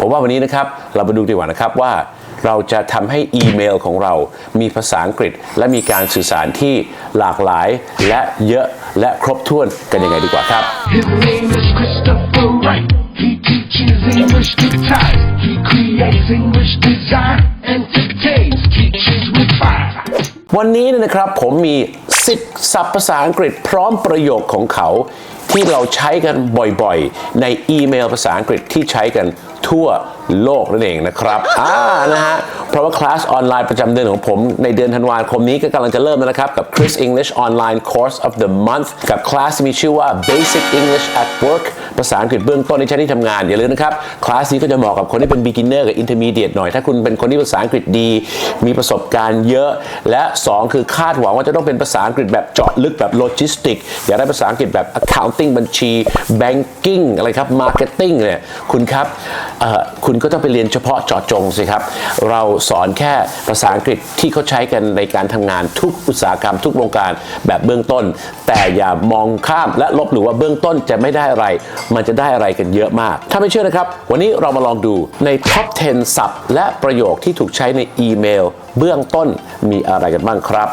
ผมว่าวันนี้นะครับเรามาดูดีกว่านะครับว่าเราจะทำให้อีเมลของเรา มีภาษาอังกฤษ และมีการสื่อสารที่หลากหลายและเยอะและครบถ้วนกันยังไงดีกว่าครับ His name is Christopher Wright. He teaches English to type. He creates English design, entertains, teaches with fire. วันนี้เนี่ยนะครับผมมี 10ศัพท์ภาษาอังกฤษพร้อมประโยคของเขา ที่เราใช้กันบ่อยๆ ในอีเมลภาษาอังกฤษที่ใช้กันทั่วโลกนั่นเองนะครับอ่านะฮะ เพราะว่าคลาสออนไลน์ประจำเดือนของผมในเดือนธันวาคมนี้ก็กำลังจะเริ่มแล้วนะครับ กับ Chris English Online Course of the Month กับคลาสที่มีชื่อว่า Basic English at Work ภาษาอังกฤษเบื้องต้นในชั้นที่ทำงานอย่าลืมนะครับคลาสนี้ก็จะเหมาะกับคนที่เป็น beginner กับ intermediate หน่อย ถ้าคุณเป็นคนที่ภาษาอังกฤษดี มีประสบการณ์เยอะ และ 2 คือคาดหวังว่าจะต้องเป็นภาษาอังกฤษแบบเจาะลึกแบบโลจิสติกอยากได้ภาษาอังกฤษแบบ accounting บัญชี banking อะไรครับ marketing เนี่ยคุณครับ คุณก็ต้องไปเรียนเฉพาะเจาะจงสิครับ เราสอนแค่ภาษาอังกฤษที่เขาใช้กันในการทำงานทุกอุตสาหกรรมทุกวงการแบบเบื้องต้น แต่อย่ามองข้ามและลบหรือว่าเบื้องต้นจะไม่ได้อะไร มันจะได้อะไรกันเยอะมาก ถ้าไม่เชื่อนะครับ วันนี้เรามาลองดูใน top 10 ศัพท์ และประโยคที่ถูกใช้ในอีเมล เบื้องต้นมีอะไรกันบ้างครับ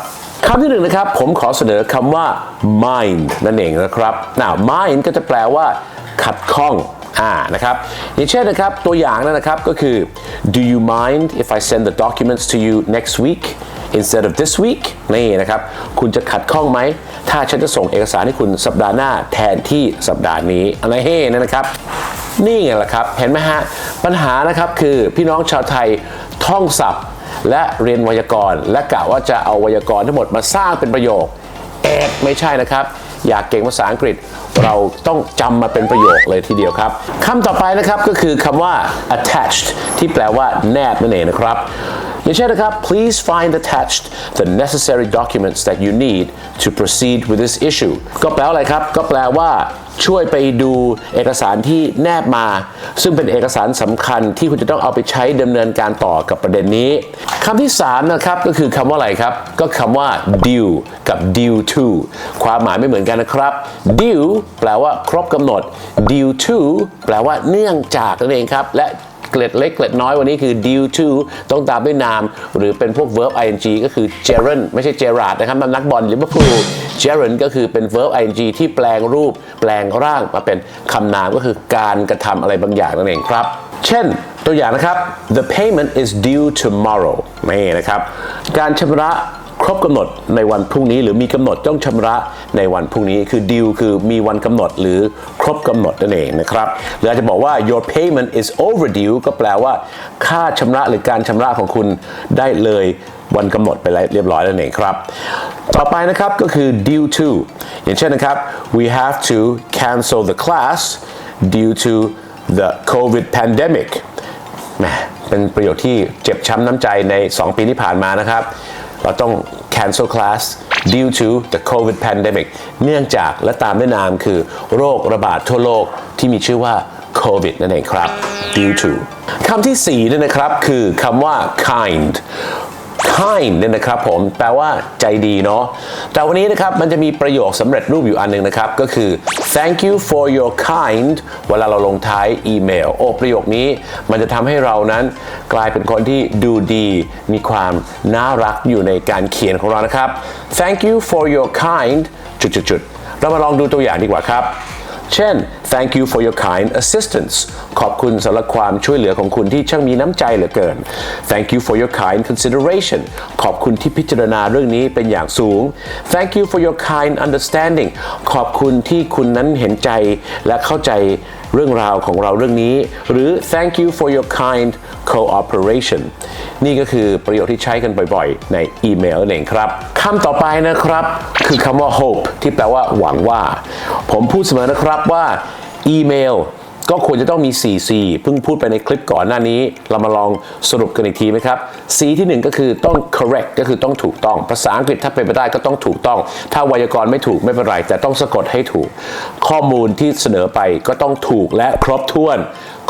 คำที่หนึ่งนะครับ ผมขอเสนอคำว่า mind นั่นเองนะครับ now mind ก็จะแปลว่า ขัดข้อง อ่านะครับอย่างเช่นนะครับตัวอย่างนะครับก็คือ do you mind if I send the documents to you next week instead of this week นี่นะครับ คุณจะขัดข้องไหม ถ้าฉันจะส่งเอกสารให้คุณสัปดาห์หน้าแทนที่สัปดาห์นี้อะไรเฮ้นั่นนะครับ นี่ไงล่ะครับ เห็นไหมฮะ ปัญหานะครับคือพี่น้องชาวไทยท่องศัพท์ และเรียนไวยากรณ์ และกะว่าจะเอาไวยากรณ์ทั้งหมดมาสร้างเป็นประโยคเอกไม่ใช่นะครับ อยากเก่งภาษาอังกฤษ เราต้องจำมาเป็นประโยคเลยทีเดียวครับคำต่อไปนะครับก็คือคำว่า attached ที่แปลว่าแนบนั่นเองนะครับ อย่างเช่นนะครับ please find attached the necessary documents that you need to proceed with this issue ก็แปลว่าอะไรครับ ก็แปลว่าช่วยไปดูเอกสารที่แนบมา ซึ่งเป็นเอกสารสำคัญที่คุณจะต้องเอาไปใช้ดำเนินการต่อกับประเด็นนี้คำที่ 3 นะครับก็คือคำว่าอะไรครับ ก็คำว่า due กับ due to ความหมายไม่เหมือนกันนะครับ due แปลว่าครบกำหนด due to แปลว่าเนื่องจากนั่นเองครับและ เกล็ดเล็กเกล็ดน้อยวันนี้คือ due to ต้องตามด้วยนาม หรือเป็นพวก verb ing ก็คือ gerund ไม่ใช่ gerard นะครับนนักบอลลิเวอร์พูล gerund ก็คือเป็น verb ing ที่แปลงรูป แปลงร่างมาเป็นคำนามก็คือการกระทำอะไรบางอย่างนั่นเองครับ เช่นตัวอย่างนะครับ the payment is due tomorrow นี่นะครับ การชำระ ครบกำหนดในวันพรุ่งนี้ หรือมีกำหนดต้องชำระในวันพรุ่งนี้คือ due คือมีวันกำหนดหรือครบกำหนดนั่นเองนะครับหรืออาจจะบอกว่า your payment is overdue ก็แปลว่า ค่าชำระหรือการชำระของคุณได้เลยวันกำหนดไปแล้วเรียบร้อยแล้วเองครับ ต่อไปนะครับก็คือ due to อย่างเช่นนะครับ we have to cancel the class due to the COVID pandemic แหมเป็นประโยชน์ที่เจ็บช้ำน้ำใจใน 2 ปีที่ผ่านมานะครับ เราต้อง cancel class due to the COVID pandemic เนื่องจากและตามด้วยนามคือโรคระบาดทั่วโลกที่มีชื่อว่าโควิดนั่นเองครับ due to คำที่4นี่นะครับคือคำว่า kind kind เนี่ยนะครับผมแปลว่าใจดีเนาะแต่วันนี้นะครับมันจะมีประโยคสำเร็จรูปอยู่อันหนึ่งนะครับ ก็คือ thank you for your kind เวลาเราลงท้ายอีเมล โอ้ประโยคนี้มันจะทำให้เรานั้นกลายเป็นคนที่ดูดี มีความน่ารักอยู่ในการเขียนของเรานะครับ thank you for your kind จุดๆๆเรามาลองดูตัวอย่างดีกว่าครับ เช่น thank you for your kind assistance ขอบคุณสำหรับความช่วยเหลือของคุณที่ช่างมีน้ำใจเหลือเกิน thank you for your kind consideration ขอบคุณที่พิจารณาเรื่องนี้เป็นอย่างสูง thank you for your kind understanding ขอบคุณที่คุณนั้นเห็นใจและเข้าใจเรื่องราวของเราเรื่องนี้ หรือ thank you for your kind cooperation นี่ก็คือประโยคที่ใช้กันบ่อยๆ ในอีเมลนั่นเองครับคำต่อไปนะครับ คือคำว่า hope ที่แปลว่าหวังว่า ผมพูดเสมอนะครับว่า อีเมลก็ควรจะต้องมี 4C เพิ่งพูดไปในคลิปก่อนหน้านี้ เรามาลองสรุปกันอีกทีไหมครับ C ที่ 1 ก็คือต้อง correct ก็คือต้องถูกต้อง ภาษาอังกฤษถ้าเป็นไปได้ก็ต้องถูกต้อง ถ้าไวยากรณ์ไม่ถูกไม่เป็นไร แต่ต้องสะกดให้ถูก ข้อมูลที่เสนอไปก็ต้องถูกและครบถ้วน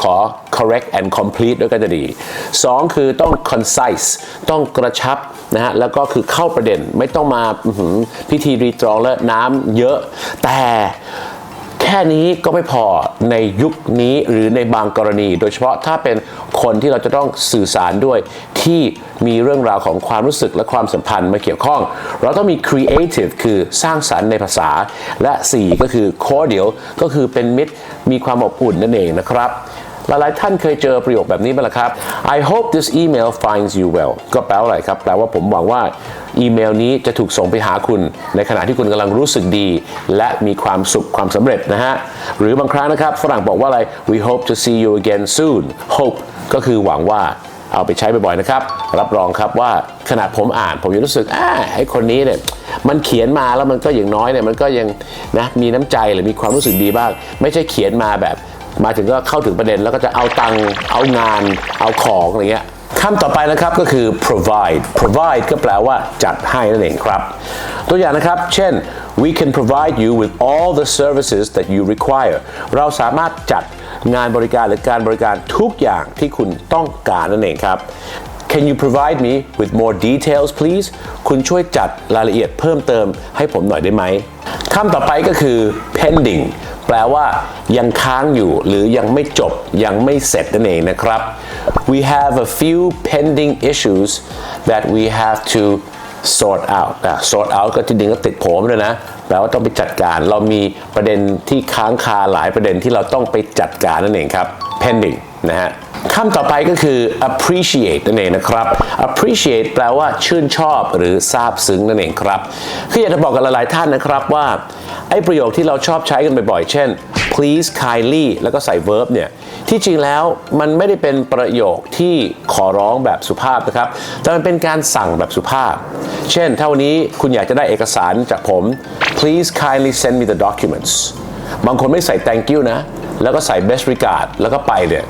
ขอ correct and complete ด้วยก็จะดี 2 คือต้อง concise ต้องกระชับนะฮะ แล้วก็คือเข้าประเด็นไม่ต้องมาพิธีรีตรองและน้ำเยอะแต่ แค่นี้ก็ไม่พอในยุคนี้หรือในบางกรณี โดยเฉพาะถ้าเป็นคนที่เราจะต้องสื่อสารด้วยที่มีเรื่องราวของความรู้สึกและความสัมพันธ์มาเกี่ยวข้อง เราต้องมี creative คือสร้างสรรค์ในภาษา และ 4 ก็คือ cordial ก็คือเป็นมิตรมีความอบอุ่นนั่นเองนะครับหลายๆท่านเคยเจอประโยคแบบนี้ไหมล่ะครับ I hope this email finds you well ก็แปลว่าอะไรครับ แปลว่าผมหวังว่า อีเมลนี้จะถูกส่งไปหาคุณ ในขณะที่คุณกำลังรู้สึกดี และมีความสุขความสำเร็จนะฮะ หรือบางครั้งนะครับฝรั่งบอกว่าอะไร we hope to see you again soon hope ก็คือหวังว่าเอาไปใช้บ่อยๆนะครับ รับรองครับว่าขณะผมอ่านผมยังรู้สึกอ่าไอ้คนนี้เนี่ยมันเขียนมาแล้วมันก็อย่างน้อยเนี่ยมันก็ยังนะมีน้ำใจหรือมีความรู้สึกดีบ้าง ไม่ใช่เขียนมาแบบ มาถึงก็เข้าถึงประเด็นแล้วก็จะเอาตังค์เอางานเอาของอะไรเงี้ย คำต่อไปนะครับก็คือ provide provide ก็แปลว่าจัดให้นั่นเองครับ ตัวอย่างนะครับ เช่น we can provide you with all the services that you require เราสามารถจัดงานบริการหรือการบริการทุกอย่างที่คุณต้องการนั่นเองครับ Can you provide me with more details please คุณช่วยจัดรายละเอียดเพิ่มเติมให้ผมหน่อยได้ไหมคำต่อไปก็คือ pending แปลว่ายังค้างอยู่หรือยังไม่จบยังไม่เสร็จนั่นเองนะครับ We have a few pending issues that we have to sort out อะ sort out ก็จริงๆก็ติดผมเลยนะ แปลว่าต้องไปจัดการ เรามีประเด็นที่ค้างคาหลายประเด็นที่เราต้องไปจัดการนั่นเองครับ pending นะฮะคำต่อไปก็คือ appreciate นั่นเองนะครับ appreciate แปลว่าชื่นชอบหรือซาบซึ้งนั่นเองครับคืออยากจะบอกกับหลายๆท่านนะครับว่าไอ้ประโยคที่เราชอบใช้กันบ่อยๆ เช่น please kindly แล้วก็ใส่ verb เนี่ย ที่จริงแล้วมันไม่ได้เป็นประโยคที่ขอร้องแบบสุภาพนะครับ แต่มันเป็นการสั่งแบบสุภาพ เช่น ถ้าวันนี้คุณอยากจะได้เอกสารจากผม please kindly send me the documents บางคนไม่ใส่ thank you นะ แล้วก็ใส่ best regard แล้วก็ไปเนี่ย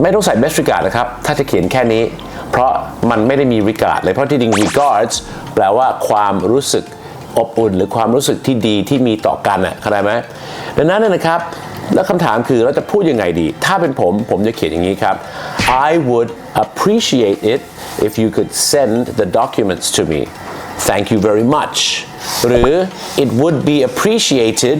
ไม่ต้องใส่ best regard นะครับ ถ้าจะเขียนแค่นี้ เพราะมันไม่ได้มี regard เลย เพราะที่จริง regards แปลว่าความรู้สึกอบอุ่น หรือความรู้สึกที่ดีที่มีต่อกันอะเข้าใจไหมดังนั้นนนะครับ แล้วคำถามคือเราจะพูดยังไงดี ถ้าเป็นผม ผมจะเขียนอย่างนี้ครับ I would appreciate it if you could send the documents to me thank you very much หรือ it would be appreciated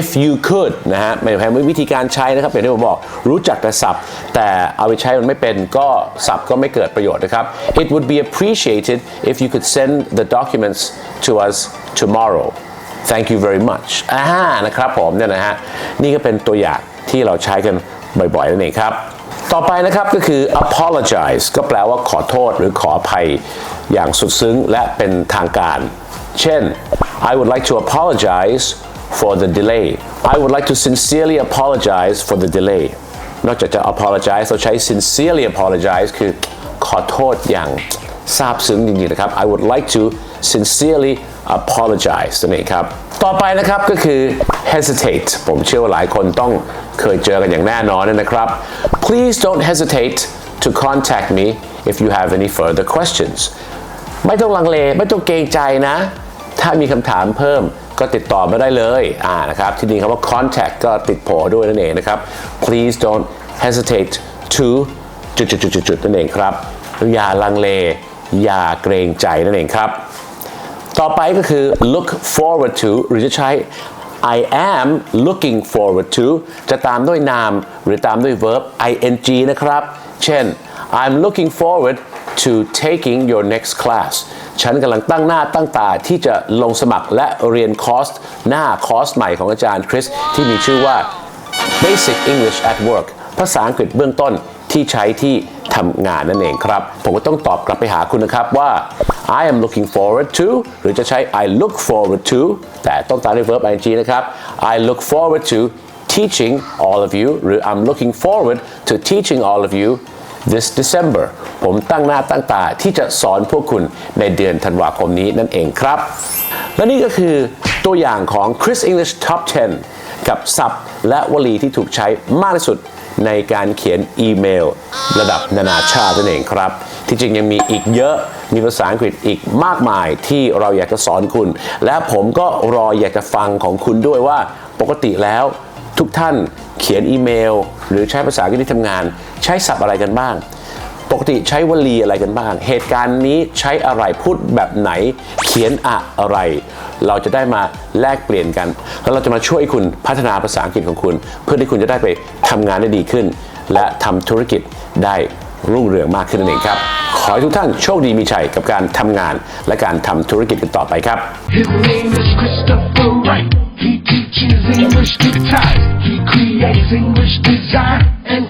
if you could นะฮะไม่ใช่วิธีการใช้นะครับอย่างที่ผมบอกรู้จักแต่ศัพท์ แต่เอาไปใช้มันไม่เป็นก็ศัพท์ก็ไม่เกิดประโยชน์นะครับ it would be appreciated if you could send the documents to us tomorrow thank you very much อ่านะครับผมเนี่ยนะฮะนี่ก็เป็นตัวอย่างที่เราใช้กันบ่อยๆนั่นเองครับ ต่อไปนะครับก็คือ apologize ก็แปลว่าขอโทษหรือขออภัยอย่างสุดซึ้งและเป็นทางการ เช่น I would like to apologize for the delay I would like to sincerely apologize for the delay นอกจากจะ apologize เราใช้ sincerely apologize คือขอโทษอย่างซาบซึ้งจริงๆนะครับ I would like to sincerely apologize นั่นเองครับ ต่อไปนะครับก็คือ hesitate ผมเชื่อว่าหลายคนต้องเคยเจอกันอย่างแน่นอนนะครับ Please don't hesitate to contact me if you have any further questions ไม่ต้องลังเล ไม่ต้องเกรงใจนะ ถ้ามีคำถามเพิ่ม ก็ติดต่อมาได้เลยอ่านะครับที่นี่คำว่า contact ก็ติดโผด้วยนั่นเองนะครับ please don't hesitate to จุดๆๆๆนั่นเองครับอย่าลังเล อย่าเกรงใจนั่นเองครับ ต่อไปก็คือ look forward to หรือจะใช้ I am looking forward to จะตามด้วยนามหรือตามด้วย verb ing นะครับ เช่น I'm looking forward to taking your next class ฉันกำลังตั้งหน้าตั้งตาที่จะลงสมัครและเรียนคอร์สหน้าคอร์สใหม่ของอาจารย์คริสที่มีชื่อว่า Basic English at Work ภาษาอังกฤษเบื้องต้นที่ใช้ที่ทำงานนั่นเองครับ ผมก็ต้องตอบกลับไปหาคุณนะครับว่า I am looking forward to หรือจะใช้ I look forward to แต่ต้องตามด้วย verb ing นะครับ I look forward to teaching all of you หรือ I'm looking forward to teaching all of you this December ผมตั้งหน้าตั้งตาที่จะสอนพวกคุณในเดือนธันวาคมนี้นั่นเองครับ และนี่ก็คือตัวอย่างของ Chris English Top 10 กับศัพท์และวลีที่ถูกใช้มากที่สุดในการเขียนอีเมล ระดับนานาชาตินั่นเองครับ ที่จริงยังมีอีกเยอะมีภาษาอังกฤษอีกมากมายที่เราอยากจะสอนคุณ และผมก็รออยากจะฟังของคุณด้วยว่าปกติแล้วทุกท่านเขียนอีเมล หรือใช้ภาษาอังกฤษที่ทำงาน ใช้ศัพท์อะไรกันบ้าง ปกติใช้วลีอะไรกันบ้าง เหตุการณ์นี้ใช้อะไรพูดแบบไหนเขียนอะไร เราจะได้มาแลกเปลี่ยนกัน แล้วเราจะมาช่วยคุณพัฒนาภาษาอังกฤษของคุณ เพื่อที่คุณจะได้ไปทำงานได้ดีขึ้น และทำธุรกิจได้รุ่งเรืองมากขึ้นนั่นเองครับ ขอให้ทุกท่านโชคดีมีชัยกับการทำงานและการทำธุรกิจกันต่อไปครับ His name is Christopher Wright. He teaches English to Thai. He creates English design and